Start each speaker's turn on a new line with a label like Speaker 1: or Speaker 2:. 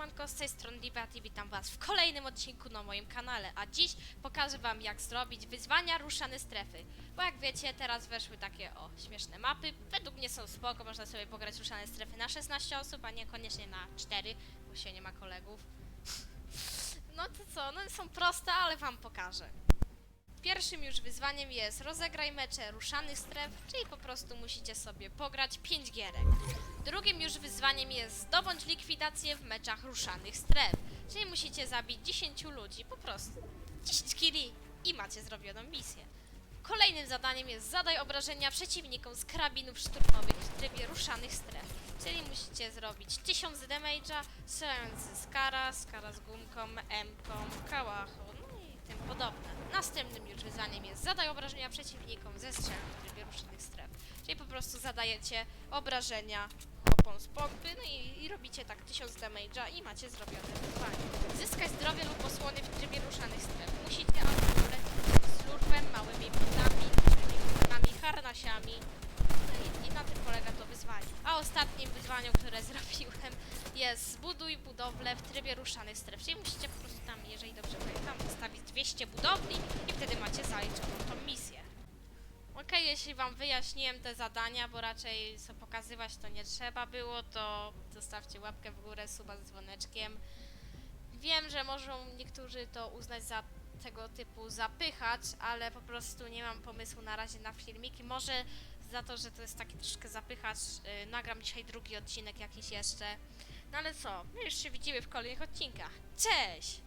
Speaker 1: siemanko, z tej strony Liberty i witam was w kolejnym odcinku na moim kanale, a dziś pokażę wam jak zrobić wyzwania ruszane strefy. Bo jak wiecie, teraz weszły takie o śmieszne mapy, według mnie są spoko, można sobie pograć ruszane strefy na 16 osób, a niekoniecznie na 4, bo się nie ma kolegów. No to co, no są proste, ale wam pokażę. Pierwszym już wyzwaniem jest rozegraj mecze ruszanych stref, czyli po prostu musicie sobie pograć 5 gierek. Drugim już wyzwaniem jest zdobądź likwidację w meczach ruszanych stref, czyli musicie zabić 10 ludzi, po prostu 10 killi i macie zrobioną misję. Kolejnym zadaniem jest zadaj obrażenia przeciwnikom z karabinów szturmowych w trybie ruszanych stref, czyli musicie zrobić 1000 damage'a strzelając z skara, skara z gumką, M-ką, kałachą, no tym podobne. Następnym już wyzwaniem jest zadaj obrażenia przeciwnikom ze strzałem w trybie ruszanych stref, czyli po prostu zadajecie obrażenia kopą z pompy, no i, i robicie tak 1000 damage'a i macie zrobione wyzwanie. Zyskaj zdrowie lub osłony w trybie ruszanych stref. Musicie amulet z lurwem, małymi butami, butami, harnasiami. No I na tym polega to wyzwanie. A ostatnim wyzwaniem, które zrobiłem jest zbuduj budowlę w trybie ruszanych stref. Czyli musicie po prostu 200 budowli i wtedy macie zaliczoną tą misję. Okej, jeśli wam wyjaśniłem te zadania, bo raczej co pokazywać to nie trzeba było, to zostawcie łapkę w górę, suba z dzwoneczkiem. Wiem, że możą niektórzy to uznać za tego typu zapychacz, ale po prostu nie mam pomysłu na razie na filmiki. Może za to, że to jest taki troszkę zapychacz, yy, nagram dzisiaj drugi odcinek jakiś jeszcze. No ale co, my już się widzimy w kolejnych odcinkach. Cześć!